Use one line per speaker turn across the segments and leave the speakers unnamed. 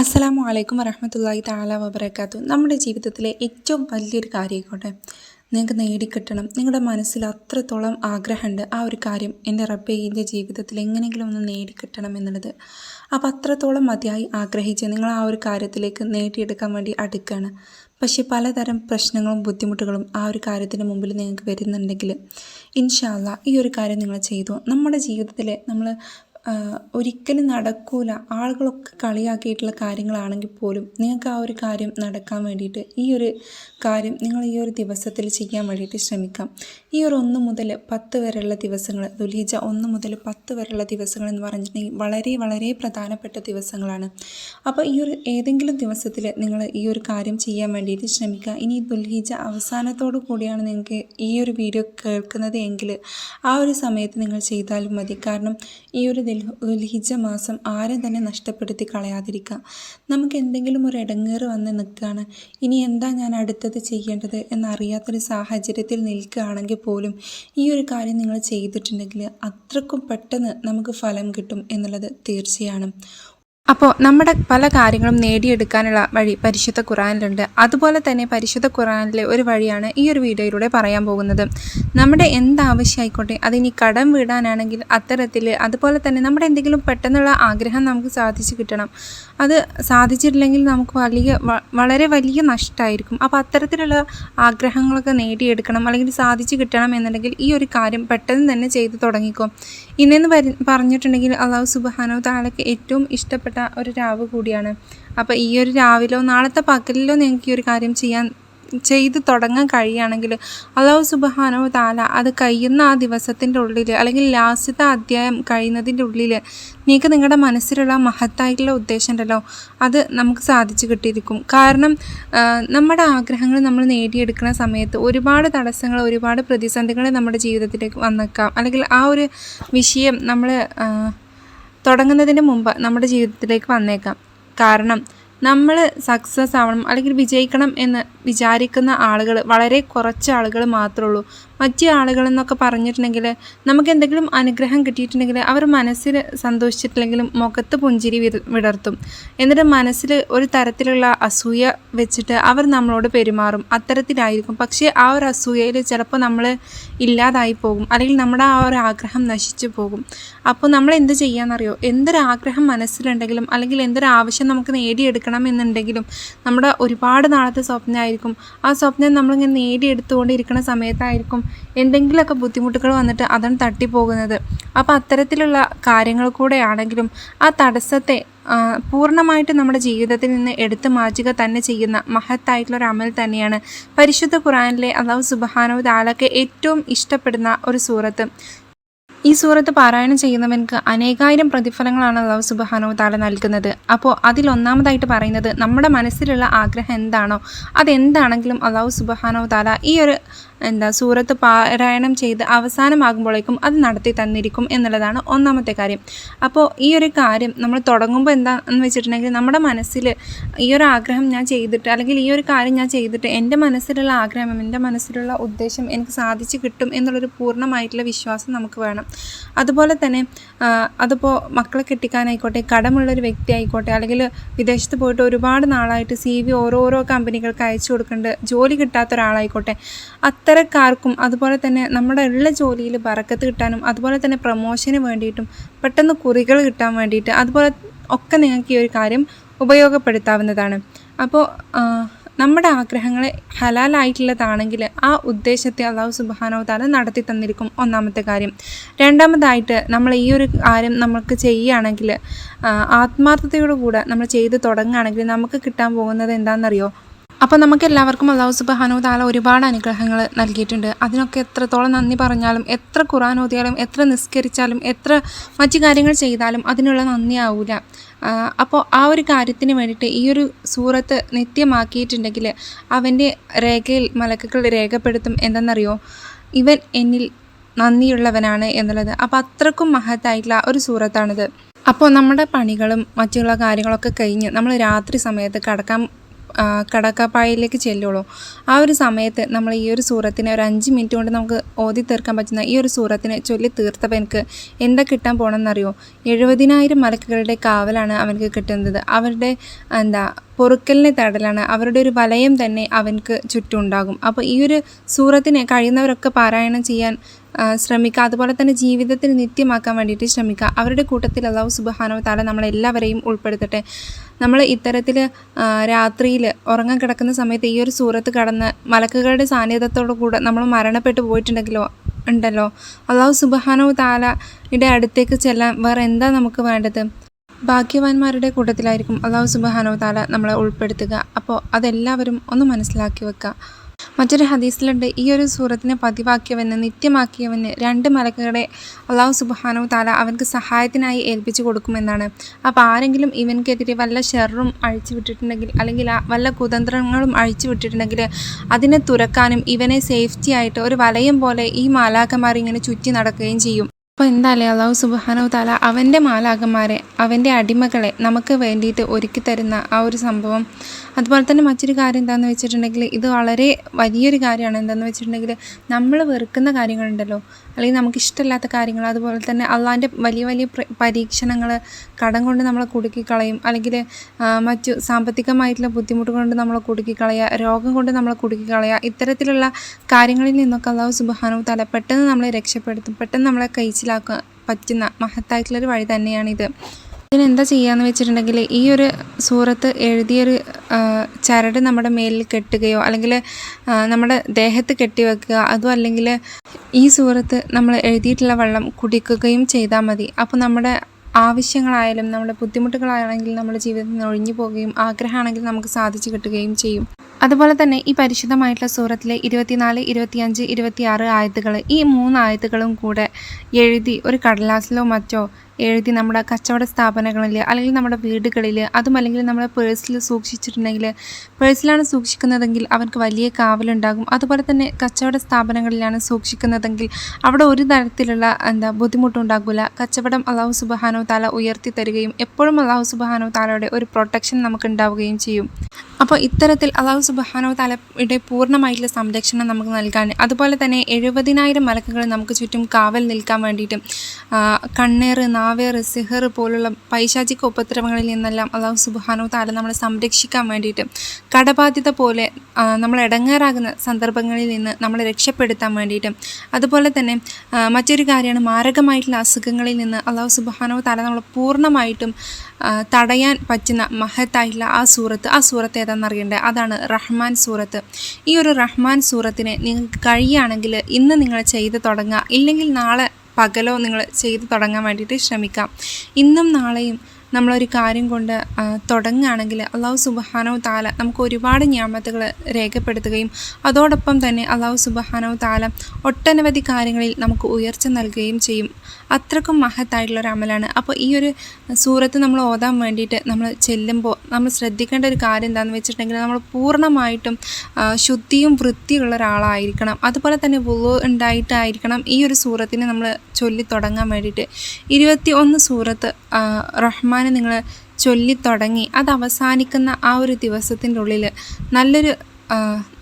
അസ്സലാമു അലൈക്കും വരഹമത്തല്ലാഹി താല വബർക്കാത്തു നമ്മുടെ ജീവിതത്തിലെ ഏറ്റവും വലിയൊരു കാര്യമായിക്കോട്ടെ നിങ്ങൾക്ക് നേടിക്കിട്ടണം. നിങ്ങളുടെ മനസ്സിൽ അത്രത്തോളം ആഗ്രഹമുണ്ട്. ആ ഒരു കാര്യം എന്റെ റബ്ബെ എന്റെ ജീവിതത്തിൽ എങ്ങനെയെങ്കിലും ഒന്ന് നേടിക്കിട്ടണം എന്നുള്ളത്. അപ്പോൾ അത്രത്തോളം മതിയായി ആഗ്രഹിച്ച് നിങ്ങൾ ആ ഒരു കാര്യത്തിലേക്ക് നേടിയെടുക്കാൻ വേണ്ടി അടുക്കുകയാണ്. പക്ഷേ പലതരം പ്രശ്നങ്ങളും ബുദ്ധിമുട്ടുകളും ആ ഒരു കാര്യത്തിന് മുമ്പിൽ നിങ്ങൾക്ക് വരുന്നുണ്ടെങ്കിൽ ഇൻഷാല്ല ഈ ഒരു കാര്യം നിങ്ങൾ ചെയ്തു. നമ്മുടെ ജീവിതത്തിൽ നമ്മൾ ഒരിക്കലും നടക്കൂല. ആളുകളൊക്കെ കളിയാക്കിയിട്ടുള്ള കാര്യങ്ങളാണെങ്കിൽ പോലും നിങ്ങൾക്ക് ആ ഒരു കാര്യം നടക്കാൻ വേണ്ടിയിട്ട് ഈ ഒരു കാര്യം നിങ്ങൾ ഈ ഒരു ദിവസത്തിൽ ചെയ്യാൻ വേണ്ടിയിട്ട് ശ്രമിക്കാം. ഈ ഒരു ഒന്ന് മുതൽ പത്ത് വരെയുള്ള ദിവസങ്ങൾ ദുലീജ ഒന്ന് മുതൽ പത്ത് വരെയുള്ള ദിവസങ്ങൾ എന്ന് പറഞ്ഞിട്ടുണ്ടെങ്കിൽ വളരെ വളരെ പ്രധാനപ്പെട്ട ദിവസങ്ങളാണ്. അപ്പോൾ ഈ ഒരു ഏതെങ്കിലും ദിവസത്തിൽ നിങ്ങൾ ഈ ഒരു കാര്യം ചെയ്യാൻ വേണ്ടിയിട്ട് ശ്രമിക്കുക. ഇനി ദുൽഹിജ അവസാനത്തോടു കൂടിയാണ് നിങ്ങൾക്ക് ഈ ഒരു വീഡിയോ കേൾക്കുന്നത് എങ്കിൽ ആ ഒരു സമയത്ത് നിങ്ങൾ ചെയ്താലും മതി. കാരണം ഈ ഒരു ദുൽഹിജ മാസം ആരും തന്നെ നഷ്ടപ്പെടുത്തി കളയാതിരിക്കുക. നമുക്ക് എന്തെങ്കിലും ഒരു ഇടങ്ങേറ് വന്ന് നിൽക്കുകയാണ്. ഇനി എന്താ ഞാൻ അടുത്തത് ചെയ്യേണ്ടത് എന്നറിയാത്തൊരു സാഹചര്യത്തിൽ നിൽക്കുകയാണെങ്കിൽ പോലും ഈ ഒരു കാര്യം നിങ്ങൾ ചെയ്തിട്ടുണ്ടെങ്കിൽ അത്രക്കും പെട്ടെന്ന് നമുക്ക് ഫലം കിട്ടും എന്നുള്ളത് തീർച്ചയാണ്. അപ്പോൾ നമ്മുടെ പല കാര്യങ്ങളും നേടിയെടുക്കാനുള്ള വഴി പരിശുദ്ധ ഖുറാനിലുണ്ട്. അതുപോലെ തന്നെ പരിശുദ്ധ ഖുറാനിലെ ഒരു വഴിയാണ് ഈ ഒരു വീഡിയോയിലൂടെ പറയാൻ പോകുന്നത്. നമ്മുടെ എന്താവശ്യമായിക്കോട്ടെ അതിനി കടം വീടാനാണെങ്കിൽ അത്തരത്തിൽ അതുപോലെ തന്നെ നമ്മുടെ എന്തെങ്കിലും പെട്ടെന്നുള്ള ആഗ്രഹം നമുക്ക് സാധിച്ചു കിട്ടണം. അത് സാധിച്ചിട്ടില്ലെങ്കിൽ നമുക്ക് വലിയ വളരെ വലിയ നഷ്ടമായിരിക്കും. അപ്പോൾ അത്തരത്തിലുള്ള ആഗ്രഹങ്ങളൊക്കെ നേടിയെടുക്കണം അല്ലെങ്കിൽ സാധിച്ചു കിട്ടണം എന്നുണ്ടെങ്കിൽ ഈ ഒരു കാര്യം പെട്ടെന്ന് തന്നെ ചെയ്തു തുടങ്ങിക്കോ. ഇന്നെന്ന് പറഞ്ഞിട്ടുണ്ടെങ്കിൽ അള്ളാഹു സുബാനോ താലക്ക് ഏറ്റവും ഇഷ്ടപ്പെട്ട ഒരു രാവ് കൂടിയാണ്. അപ്പോൾ ഈ ഒരു രാവിലോ നാളത്തെ പകലിലോ നിങ്ങൾക്ക് ഈ ഒരു കാര്യം ചെയ്യാൻ ചെയ്ത് തുടങ്ങാൻ കഴിയുകയാണെങ്കിൽ അള്ളാഹു സുബഹാനോ താല അത് കഴിയുന്ന ആ ദിവസത്തിന്റെ ഉള്ളിൽ അല്ലെങ്കിൽ ലാസ്റ്റത്തെ അധ്യായം കഴിയുന്നതിന്റെ ഉള്ളിൽ നിങ്ങൾക്ക് നിങ്ങളുടെ മനസ്സിലുള്ള മഹത്തായിട്ടുള്ള ഉദ്ദേശം ഉണ്ടല്ലോ. അത് നമുക്ക് സാധിച്ചു കിട്ടിയിരിക്കും. കാരണം നമ്മുടെ ആഗ്രഹങ്ങൾ നമ്മൾ നേടിയെടുക്കുന്ന സമയത്ത് ഒരുപാട് തടസ്സങ്ങൾ ഒരുപാട് പ്രതിസന്ധികൾ നമ്മുടെ ജീവിതത്തിലേക്ക് വന്നേക്കാം. അല്ലെങ്കിൽ ആ ഒരു വിഷയം നമ്മൾ തുടങ്ങുന്നതിന് മുമ്പ് നമ്മുടെ ജീവിതത്തിലേക്ക് വന്നേക്കാം. കാരണം നമ്മൾ സക്സസ് ആവണം അല്ലെങ്കിൽ വിജയിക്കണം എന്ന് വിചാരിക്കുന്ന ആളുകൾ വളരെ കുറച്ച് ആളുകൾ മാത്രമേ ഉള്ളൂ. മറ്റു ആളുകളെന്നൊക്കെ പറഞ്ഞിട്ടുണ്ടെങ്കിൽ നമുക്ക് എന്തെങ്കിലും അനുഗ്രഹം കിട്ടിയിട്ടുണ്ടെങ്കിൽ അവർ മനസ്സിൽ സന്തോഷിച്ചിട്ടില്ലെങ്കിലും മുഖത്ത് പുഞ്ചിരി വിടർത്തും. എന്നിട്ട് മനസ്സിൽ ഒരു തരത്തിലുള്ള അസൂയ വെച്ചിട്ട് അവർ നമ്മളോട് പെരുമാറും. അത്തരത്തിലായിരിക്കും. പക്ഷേ ആ ഒരു അസൂയയിൽ ചിലപ്പോൾ നമ്മൾ ഇല്ലാതായി പോകും. അല്ലെങ്കിൽ നമ്മുടെ ആ ഒരു ആഗ്രഹം നശിച്ചു പോകും. അപ്പോൾ നമ്മൾ എന്ത് ചെയ്യാമെന്നറിയോ എന്തൊരാഗ്രഹം മനസ്സിലുണ്ടെങ്കിലും അല്ലെങ്കിൽ എന്തൊരു ആവശ്യം നമുക്ക് നേടിയെടുക്കണം എന്നുണ്ടെങ്കിലും നമ്മുടെ ഒരുപാട് നാളത്തെ സ്വപ്നമായിരിക്കും. ആ സ്വപ്നം നമ്മളിങ്ങനെ നേടിയെടുത്തുകൊണ്ടിരിക്കുന്ന സമയത്തായിരിക്കും എന്തെങ്കിലുമൊക്കെ ബുദ്ധിമുട്ടുകൾ വന്നിട്ട് അതാണ് തട്ടിപ്പോകുന്നത്. അപ്പോൾ അത്തരത്തിലുള്ള കാര്യങ്ങൾ കൂടെ ആണെങ്കിലും ആ തടസ്സത്തെ പൂർണമായിട്ട് നമ്മുടെ ജീവിതത്തിൽ നിന്ന് എടുത്തു മാറ്റുക തന്നെ ചെയ്യുന്ന മഹത്തായിട്ടുള്ള ഒരു അമൽ തന്നെയാണ്. പരിശുദ്ധ ഖുറാനിലെ അള്ളാഹു സുബഹാനോ താലൊക്കെ ഏറ്റവും ഇഷ്ടപ്പെടുന്ന ഒരു സൂറത്ത്. ഈ സൂറത്ത് പാരായണം ചെയ്യുന്നവൻക്ക് അനേകായിരം പ്രതിഫലങ്ങളാണ് അള്ളാഹു സുബഹാനോ താല നൽകുന്നത്. അപ്പോൾ അതിലൊന്നാമതായിട്ട് പറയുന്നത് നമ്മുടെ മനസ്സിലുള്ള ആഗ്രഹം എന്താണോ അതെന്താണെങ്കിലും അള്ളാഹു സുബഹാനോ താല ഈ ഒരു എന്താ സൂറത്ത് പാരായണം ചെയ്ത് അവസാനമാകുമ്പോഴേക്കും അത് നടത്തി തന്നിരിക്കും എന്നുള്ളതാണ് ഒന്നാമത്തെ കാര്യം. അപ്പോൾ ഈ ഒരു കാര്യം നമ്മൾ തുടങ്ങുമ്പോൾ എന്താണെന്ന് വെച്ചിട്ടുണ്ടെങ്കിൽ നമ്മുടെ മനസ്സിൽ ഈ ഒരു ആഗ്രഹം ഞാൻ ചെയ്തിട്ട് അല്ലെങ്കിൽ ഈ ഒരു കാര്യം ഞാൻ ചെയ്തിട്ട് എന്റെ മനസ്സിലുള്ള ആഗ്രഹം എന്റെ മനസ്സിലുള്ള ഉദ്ദേശം എനിക്ക് സാധിച്ചു കിട്ടും എന്നുള്ളൊരു പൂർണമായിട്ടുള്ള വിശ്വാസം നമുക്ക് വേണം. അതുപോലെ തന്നെ അതിപ്പോൾ മക്കളെ കെട്ടിക്കാനായിക്കോട്ടെ കടമുള്ളൊരു വ്യക്തി ആയിക്കോട്ടെ അല്ലെങ്കിൽ വിദേശത്ത് പോയിട്ട് ഒരുപാട് നാളായിട്ട് സി വി ഓരോരോ കമ്പനികൾക്ക് അയച്ചു കൊടുക്കേണ്ട ജോലി കിട്ടാത്ത ഒരാളായിക്കോട്ടെ അത്തരക്കാർക്കും അതുപോലെ തന്നെ നമ്മുടെ ഉള്ള ജോലിയിൽ ബറക്കത്ത് കിട്ടാനും അതുപോലെ തന്നെ പ്രൊമോഷന് വേണ്ടിയിട്ടും പെട്ടെന്ന് കുറികൾ കിട്ടാൻ വേണ്ടിയിട്ട് അതുപോലെ ഒക്കെ നിങ്ങൾക്ക് ഈ ഒരു കാര്യം ഉപയോഗപ്പെടുത്താവുന്നതാണ്. അപ്പോൾ നമ്മുടെ ആഗ്രഹങ്ങൾ ഹലാലായിട്ടുള്ളതാണെങ്കിൽ ആ ഉദ്ദേശത്തെ അള്ളാഹു സുബാനോ താല നടത്തി തന്നിരിക്കും ഒന്നാമത്തെ കാര്യം. രണ്ടാമതായിട്ട് നമ്മൾ ഈ ഒരു കാര്യം നമുക്ക് ചെയ്യുകയാണെങ്കിൽ ആത്മാർത്ഥതയോടുകൂടെ നമ്മൾ ചെയ്ത് തുടങ്ങുകയാണെങ്കിൽ നമുക്ക് കിട്ടാൻ പോകുന്നത് എന്താണെന്നറിയോ? അപ്പോൾ നമുക്ക് എല്ലാവർക്കും അള്ളാഹു സുബാനോ താല ഒരുപാട് അനുഗ്രഹങ്ങൾ നൽകിയിട്ടുണ്ട്. അതിനൊക്കെ എത്രത്തോളം നന്ദി പറഞ്ഞാലും എത്ര ഖുറാൻ ഓതിയാലും എത്ര നിസ്കരിച്ചാലും എത്ര മറ്റു കാര്യങ്ങൾ ചെയ്താലും അതിനുള്ള നന്ദി അപ്പോൾ ആ ഒരു കാര്യത്തിന് വേണ്ടിയിട്ട് ഈ ഒരു സൂറത്ത് നിത്യമാക്കിയിട്ടുണ്ടെങ്കിൽ അവന്റെ രേഖയിൽ മലക്കുകൾ രേഖപ്പെടുത്തും എന്തെന്നറിയോ? ഇവൻ എന്നിൽ നന്ദിയുള്ളവനാണ് എന്നുള്ളത്. അപ്പോൾ അത്രക്കും മഹത്തായിട്ടുള്ള ഒരു സൂറത്താണിത്. അപ്പോൾ നമ്മുടെ പണികളും മറ്റുള്ള കാര്യങ്ങളൊക്കെ കഴിഞ്ഞ് നമ്മൾ രാത്രി സമയത്ത് കിടക്കാൻ കടക്കപ്പായയിലേക്ക് ചെല്ലുള്ളൂ. ആ ഒരു സമയത്ത് നമ്മൾ ഈ ഒരു സൂറത്തിനെ ഒരു അഞ്ച് മിനിറ്റ് കൊണ്ട് നമുക്ക് ഓതി തീർക്കാൻ പറ്റുന്ന ഈ ഒരു സൂറത്തിനെ ചൊല്ലി തീർത്തപ്പോൾ എനിക്ക് എന്താ കിട്ടാൻ പോകണമെന്നറിയോ എഴുപതിനായിരം മലക്കുകളുടെ കാവലാണ് അവനക്ക് കിട്ടുന്നത്. അവരുടെ എന്താ പൊറുക്കലിനെ തടലാണ്. അവരുടെ ഒരു വലയം തന്നെ അവനക്ക് ചുറ്റുമുണ്ടാകും. അപ്പോൾ ഈ ഒരു സൂറത്തിനെ കഴിയുന്നവരൊക്കെ പാരായണം ചെയ്യാൻ ശ്രമിക്കുക. അതുപോലെ തന്നെ ജീവിതത്തിൽ നിത്യമാക്കാൻ വേണ്ടിയിട്ട് ശ്രമിക്കുക. അവരുടെ കൂട്ടത്തിൽ അള്ളാഹു സുബഹാനോ താല നമ്മളെല്ലാവരെയും ഉൾപ്പെടുത്തട്ടെ. നമ്മൾ ഇത്തരത്തിൽ രാത്രിയിൽ ഉറങ്ങാൻ കിടക്കുന്ന സമയത്ത് ഈ ഒരു സൂറത്ത് കടന്ന് മലക്കുകളുടെ സാന്നിധ്യത്തോടു കൂടെ നമ്മൾ മരണപ്പെട്ടു പോയിട്ടുണ്ടെങ്കിലോ ഉണ്ടല്ലോ. അള്ളാഹു സുബഹാനോ താലയുടെ അടുത്തേക്ക് ചെല്ലാൻ വേറെ എന്താ നമുക്ക് വേണ്ടത്? ഭാഗ്യവാന്മാരുടെ കൂട്ടത്തിലായിരിക്കും അള്ളാഹു സുബഹാനോ താല നമ്മളെ ഉൾപ്പെടുത്തുക. അപ്പോൾ അതെല്ലാവരും ഒന്ന് മനസ്സിലാക്കി വെക്കുക. മറ്റൊരു ഹദീസിലുണ്ട് ഈ ഒരു സൂറത്തിനെ പതിവാക്കിയവന് നിത്യമാക്കിയവന് രണ്ട് മലക്കുകളെ അള്ളാഹു സുബാനു താല അവൻക്ക് സഹായത്തിനായി ഏൽപ്പിച്ചു കൊടുക്കുമെന്നാണ്. അപ്പോൾ ആരെങ്കിലും ഇവൻക്കെതിരെ വല്ല ഷെറും അഴിച്ചു വിട്ടിട്ടുണ്ടെങ്കിൽ അല്ലെങ്കിൽ വല്ല കുതന്ത്രങ്ങളും അഴിച്ചു വിട്ടിട്ടുണ്ടെങ്കിൽ അതിനെ തുറക്കാനും ഇവനെ സേഫ്റ്റി ആയിട്ട് ഒരു വലയം പോലെ ഈ മാലാക്കന്മാർ ഇങ്ങനെ ചുറ്റി നടക്കുകയും ചെയ്യും. അപ്പോൾ എന്തായാലും അള്ളാഹു സുബാനോ താല അവന്റെ മാലാകന്മാരെ അവന്റെ അടിമകളെ നമുക്ക് വേണ്ടിയിട്ട് ഒരുക്കി തരുന്ന ആ ഒരു സംഭവം. അതുപോലെ തന്നെ മറ്റൊരു കാര്യം എന്താണെന്ന് വെച്ചിട്ടുണ്ടെങ്കിൽ ഇത് വളരെ വലിയൊരു കാര്യമാണ്. എന്താണെന്ന് വെച്ചിട്ടുണ്ടെങ്കിൽ നമ്മൾ വെറുക്കുന്ന കാര്യങ്ങളുണ്ടല്ലോ. അല്ലെങ്കിൽ നമുക്ക് ഇഷ്ടമില്ലാത്ത കാര്യങ്ങൾ അതുപോലെ തന്നെ അള്ളാന്റെ വലിയ വലിയ പരീക്ഷണങ്ങൾ കടം കൊണ്ട് നമ്മളെ കുടുക്കിക്കളയും അല്ലെങ്കിൽ മറ്റു സാമ്പത്തികമായിട്ടുള്ള ബുദ്ധിമുട്ട് കൊണ്ട് നമ്മളെ കുടുക്കിക്കളയുക രോഗം കൊണ്ട് നമ്മളെ കുടുക്കിക്കളയുക ഇത്തരത്തിലുള്ള കാര്യങ്ങളിൽ നിന്നൊക്കെ അള്ളാഹു സുബാനു തല പെട്ടെന്ന് നമ്മളെ രക്ഷപ്പെടുത്തും പെട്ടെന്ന് നമ്മളെ കഴിച്ചിലാക്കാൻ പറ്റുന്ന മഹത്തായിട്ടുള്ളൊരു വഴി തന്നെയാണിത്. ഇതിനെന്താ ചെയ്യാന്ന് വെച്ചിട്ടുണ്ടെങ്കിൽ ഈ ഒരു സൂറത്ത് എഴുതിയൊരു ചരട് നമ്മുടെ മേലിൽ കെട്ടുകയോ അല്ലെങ്കിൽ നമ്മുടെ ദേഹത്ത് കെട്ടിവെക്കുക അതും അല്ലെങ്കിൽ ഈ സൂറത്ത് നമ്മൾ എഴുതിയിട്ടുള്ള വെള്ളം കുടിക്കുകയും ചെയ്താൽ മതി. അപ്പോൾ നമ്മുടെ ആവശ്യങ്ങളായാലും നമ്മുടെ ബുദ്ധിമുട്ടുകളാണെങ്കിൽ നമ്മുടെ ജീവിതത്തിൽ നിന്ന് ഒഴിഞ്ഞു പോവുകയും ആഗ്രഹമാണെങ്കിൽ നമുക്ക് സാധിച്ചു കിട്ടുകയും ചെയ്യും. അതുപോലെ തന്നെ ഈ പരിശുദ്ധമായിട്ടുള്ള സൂറത്തിലെ ഇരുപത്തിനാല് ഇരുപത്തിയഞ്ച് ഇരുപത്തിയാറ് ആയത്തുകൾ ഈ മൂന്ന് ആയത്തുകളും കൂടെ എഴുതി ഒരു കടലാസിലോ മറ്റോ എഴുതി നമ്മുടെ കച്ചവട സ്ഥാപനങ്ങളിൽ അല്ലെങ്കിൽ നമ്മുടെ വീടുകളിൽ അതും അല്ലെങ്കിൽ നമ്മുടെ പേഴ്സിൽ സൂക്ഷിച്ചിട്ടുണ്ടെങ്കിൽ പേഴ്സിലാണ് സൂക്ഷിക്കുന്നതെങ്കിൽ അവർക്ക് വലിയ കാവലുണ്ടാകും. അതുപോലെ തന്നെ കച്ചവട സ്ഥാപനങ്ങളിലാണ് സൂക്ഷിക്കുന്നതെങ്കിൽ അവിടെ ഒരു തരത്തിലുള്ള എന്താ ബുദ്ധിമുട്ടുണ്ടാകില്ല കച്ചവടം അള്ളാഹു സുബഹാനോ താല ഉയർത്തി തരികയും എപ്പോഴും അള്ളാഹു സുബഹാനോ താലയുടെ ഒരു പ്രൊട്ടക്ഷൻ നമുക്ക് ഉണ്ടാവുകയും ചെയ്യും. അപ്പോൾ ഇത്തരത്തിൽ അള്ളാഹു സുബഹാനോ താലയുടെ പൂർണമായിട്ടുള്ള സംരക്ഷണം നമുക്ക് നൽകാൻ അതുപോലെ തന്നെ എഴുപതിനായിരം മലക്കുകൾ നമുക്ക് ചുറ്റും കാവൽ നിൽക്കാൻ വേണ്ടിയിട്ട് കണ്ണേറ് നാവേറ് സിഹർ പോലുള്ള പൈശാചിക ഉപദ്രവങ്ങളിൽ നിന്നെല്ലാം അള്ളാഹു സുബാനോ താല നമ്മളെ സംരക്ഷിക്കാൻ വേണ്ടിയിട്ട് കടബാധ്യത പോലെ നമ്മൾ ഇടങ്ങേറാകുന്ന സന്ദർഭങ്ങളിൽ നിന്ന് നമ്മളെ രക്ഷപ്പെടുത്താൻ വേണ്ടിയിട്ട്. അതുപോലെ തന്നെ മറ്റൊരു കാര്യമാണ് മാരകമായിട്ടുള്ള അസുഖങ്ങളിൽ നിന്ന് അള്ളാഹു സുബാനോ താല നമ്മളെ പൂർണമായിട്ടും തടയാൻ പറ്റുന്ന മഹത്തായിട്ടുള്ള ആ സൂറത്ത്. ആ സൂറത്ത് ഏതാണെന്ന് അറിയണ്ടേ? അതാണ് റഹ്മാൻ സൂറത്ത്. ഈ ഒരു റഹ്മാൻ സൂറത്തിനെ നിങ്ങൾക്ക് കഴിയുകയാണെങ്കിൽ ഇന്ന് നിങ്ങൾ ചെയ്ത് തുടങ്ങുക. ഇല്ലെങ്കിൽ നാളെ പകലോ നിങ്ങൾ ചെയ്തു തുടങ്ങാൻ വേണ്ടിയിട്ട് ശ്രമിക്കാം. ഇന്നും നാളെയും നമ്മളൊരു കാര്യം കൊണ്ട് തുടങ്ങുകയാണെങ്കിൽ അള്ളാഹു സുബഹാനോ താല നമുക്ക് ഒരുപാട് ഞാമത്തുകൾ രേഖപ്പെടുത്തുകയും അതോടൊപ്പം തന്നെ അള്ളാഹു സുബഹാനോ താല ഒട്ടനവധി കാര്യങ്ങളിൽ നമുക്ക് ഉയർച്ച നൽകുകയും ചെയ്യും. അത്രക്കും മഹത്തായിട്ടുള്ള ഒരു അമലാണ്. അപ്പോൾ ഈ ഒരു സൂറത്ത് നമ്മൾ ഓതാൻ വേണ്ടിയിട്ട് നമ്മൾ ചെല്ലുമ്പോൾ നമ്മൾ ശ്രദ്ധിക്കേണ്ട ഒരു കാര്യം എന്താണെന്ന് വെച്ചിട്ടുണ്ടെങ്കിൽ നമ്മൾ പൂർണമായിട്ടും ശുദ്ധിയും വൃത്തിയുള്ള ഒരാളായിരിക്കണം. അതുപോലെ തന്നെ വുളു ഉണ്ടായിട്ടായിരിക്കണം ഈ ഒരു സൂറത്തിനെ നമ്മൾ ചൊല്ലി തുടങ്ങാൻ വേണ്ടിയിട്ട്. ഇരുപത്തി ഒന്ന് സൂറത്ത് ആ, റഹ്മാനെ നിങ്ങൾ ചൊല്ലി തുടങ്ങി അത് അവസാനിക്കുന്ന ആ ഒരു ദിവസത്തിന്റെ ഉള്ളിൽ നല്ലൊരു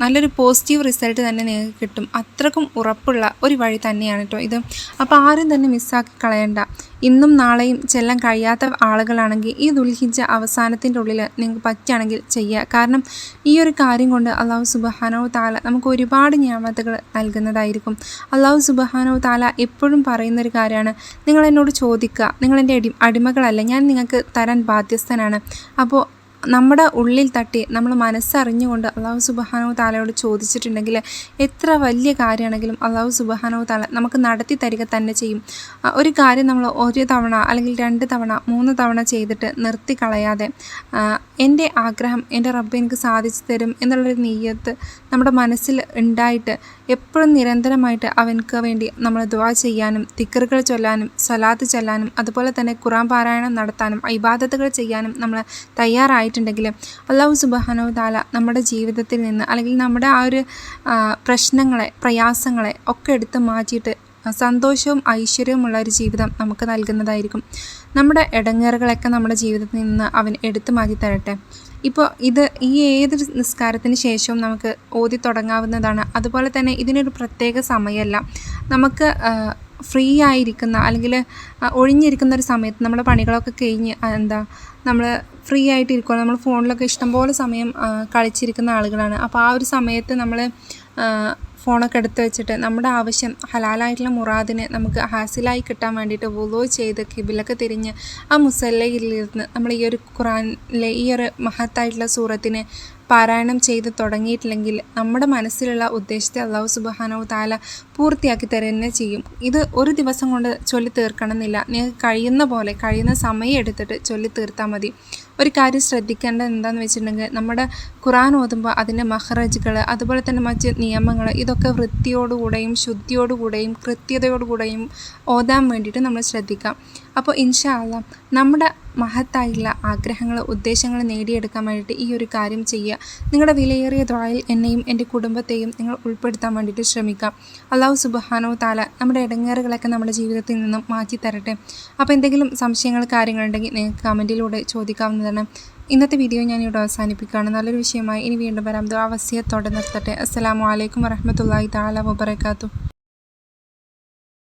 നല്ലൊരു പോസിറ്റീവ് റിസൾട്ട് തന്നെ നിങ്ങൾക്ക് കിട്ടും. അത്രക്കും ഉറപ്പുള്ള ഒരു വഴി തന്നെയാണ് കേട്ടോ ഇത്. അപ്പോൾ ആരും തന്നെ മിസ്സാക്കി കളയണ്ട. ഇന്നും നാളെയും ചെല്ലാൻ കഴിയാത്ത ആളുകളാണെങ്കിൽ ഈ ദുൽഹിജ അവസാനത്തിന്റെ ഉള്ളിൽ നിങ്ങൾക്ക് പറ്റുകയാണെങ്കിൽ ചെയ്യുക കാരണം ഈ ഒരു കാര്യം കൊണ്ട് അള്ളാഹു സുബഹാനോ താല നമുക്ക് ഒരുപാട് ഞാമത്തുകൾ നൽകുന്നതായിരിക്കും. അള്ളാഹു സുബഹാനോ താല എപ്പോഴും പറയുന്നൊരു കാര്യമാണ്. നിങ്ങൾ എന്നോട് ചോദിക്കുക. നിങ്ങൾ എന്റെ അടി അടിമകളല്ല. ഞാൻ നിങ്ങൾക്ക് തരാൻ ബാധ്യസ്ഥനാണ്. അപ്പോൾ നമ്മുടെ ഉള്ളിൽ തട്ടി നമ്മൾ മനസ്സറിഞ്ഞുകൊണ്ട് അള്ളാഹു സുബഹാനോ താലയോട് ചോദിച്ചിട്ടുണ്ടെങ്കിൽ എത്ര വലിയ കാര്യമാണെങ്കിലും അള്ളാഹു സുബഹാനോ താല നമുക്ക് നടത്തി തരിക തന്നെ ചെയ്യും. ഒരു കാര്യം നമ്മൾ ഒരു തവണ അല്ലെങ്കിൽ രണ്ട് തവണ മൂന്ന് തവണ ചെയ്തിട്ട് നിർത്തി കളയാതെ എന്റെ ആഗ്രഹം എന്റെ റബ്ബ് എനിക്ക് സാധിച്ചു തരും എന്നുള്ളൊരു നെയ്യത്ത് നമ്മുടെ മനസ്സിൽ ഉണ്ടായിട്ട് എപ്പോഴും നിരന്തരമായിട്ട് അവനക്ക് വേണ്ടി നമ്മൾ ദുവാ ചെയ്യാനും തിക്കറുകൾ ചൊല്ലാനും സലാത്ത് ചൊല്ലാനും അതുപോലെ തന്നെ ഖുറാൻ പാരായണം നടത്താനും ഇബാദത്തുകൾ ചെയ്യാനും നമ്മൾ തയ്യാറായിട്ടുണ്ടെങ്കിൽ അള്ളാഹു സുബാനോ താല നമ്മുടെ ജീവിതത്തിൽ നിന്ന് അല്ലെങ്കിൽ നമ്മുടെ ആ ഒരു പ്രശ്നങ്ങളെ പ്രയാസങ്ങളെ ഒക്കെ എടുത്ത് മാറ്റിയിട്ട് സന്തോഷവും ഐശ്വര്യവുമുള്ള ഒരു ജീവിതം നമുക്ക് നൽകുന്നതായിരിക്കും. നമ്മുടെ ഇടങ്ങേറുകളൊക്കെ നമ്മുടെ ജീവിതത്തിൽ നിന്ന് അവൻ എടുത്തു മാറ്റി തരട്ടെ. ഇപ്പോൾ ഇത് ഈ ഏതൊരു നിസ്കാരത്തിന് ശേഷവും നമുക്ക് ഓതി തുടങ്ങാവുന്നതാണ് അതുപോലെ തന്നെ ഇതിനൊരു പ്രത്യേക സമയമല്ല. നമുക്ക് ഫ്രീ ആയിരിക്കുന്ന അല്ലെങ്കിൽ ഒഴിഞ്ഞിരിക്കുന്ന ഒരു സമയത്ത് നമ്മുടെ പണികളൊക്കെ കഴിഞ്ഞ് എന്താ നമ്മൾ ഫ്രീ ആയിട്ടിരിക്കുക നമ്മൾ ഫോണിലൊക്കെ ഇഷ്ടംപോലെ സമയം കളിച്ചിരിക്കുന്ന ആളുകളാണ്. അപ്പോൾ ആ ഒരു സമയത്ത് നമ്മൾ ഫോണൊക്കെ എടുത്തു വെച്ചിട്ട് നമ്മുടെ ആവശ്യം ഹലാലായിട്ടുള്ള മുറാദിനെ നമുക്ക് ഹാസിലായി കിട്ടാൻ വേണ്ടിയിട്ട് വുളോ ചെയ്ത് കിബിലൊക്കെ തിരിഞ്ഞ് ആ മുസല്ലയിലിരുന്ന് നമ്മൾ ഈ ഒരു ഖുറാനിലെ ഈ ഒരു മഹത്തായിട്ടുള്ള സൂറത്തിനെ പാരായണം ചെയ്ത് തുടങ്ങിയിട്ടില്ലെങ്കിൽ നമ്മുടെ മനസ്സിലുള്ള ഉദ്ദേശത്തെ അള്ളാഹു സുബാനോ താല പൂർത്തിയാക്കി തരുന്നേ ചെയ്യും. ഇത് ഒരു ദിവസം കൊണ്ട് ചൊല്ലി തീർക്കണമെന്നില്ല. നിങ്ങൾക്ക് കഴിയുന്ന പോലെ കഴിയുന്ന സമയം എടുത്തിട്ട് ചൊല്ലി തീർത്താൽ മതി. ഒരു കാര്യം ശ്രദ്ധിക്കേണ്ടത് എന്താണെന്ന് വെച്ചിട്ടുണ്ടെങ്കിൽ നമ്മുടെ ഖുറാൻ ഓതുമ്പോൾ അതിന്റെ മഹ്റജുകൾ അതുപോലെ തന്നെ മറ്റ് നിയമങ്ങൾ ഇതൊക്കെ വൃത്തിയോടുകൂടെയും ശുദ്ധിയോടുകൂടെയും കൃത്യതയോടുകൂടെയും ഓതാൻ വേണ്ടിയിട്ട് നമ്മൾ ശ്രദ്ധിക്കാം. അപ്പോൾ ഇൻഷാ അല്ല നമ്മുടെ മഹത്തായുള്ള ആഗ്രഹങ്ങൾ ഉദ്ദേശങ്ങൾ നേടിയെടുക്കാൻ വേണ്ടിയിട്ട് ഈ ഒരു കാര്യം ചെയ്യുക. നിങ്ങളുടെ വിലയേറിയ ദ്വായിൽ എന്നെയും എന്റെ കുടുംബത്തെയും നിങ്ങൾ ഉൾപ്പെടുത്താൻ വേണ്ടിയിട്ട് ശ്രമിക്കാം. അള്ളാഹു സുബഹാനോ താല നമ്മുടെ ഇടങ്ങേറുകളൊക്കെ നമ്മുടെ ജീവിതത്തിൽ നിന്നും മാറ്റി തരട്ടെ അപ്പോൾ എന്തെങ്കിലും സംശയങ്ങൾ കാര്യങ്ങളുണ്ടെങ്കിൽ നിങ്ങൾക്ക് കമന്റിലൂടെ ചോദിക്കാവുന്നതാണ്. ഇന്നത്തെ വീഡിയോ ഞാൻ ഇവിടെ അവസാനിപ്പിക്കുകയാണ്. നല്ലൊരു വിഷയമായി ഇനി വീണ്ടും വരാം. ദ്വാവസ്യത്തോടെ നിർത്തട്ടെ. അസ്സാം വലൈക്കും വരഹമത്തല്ലാഹി താല വബർക്കാത്തു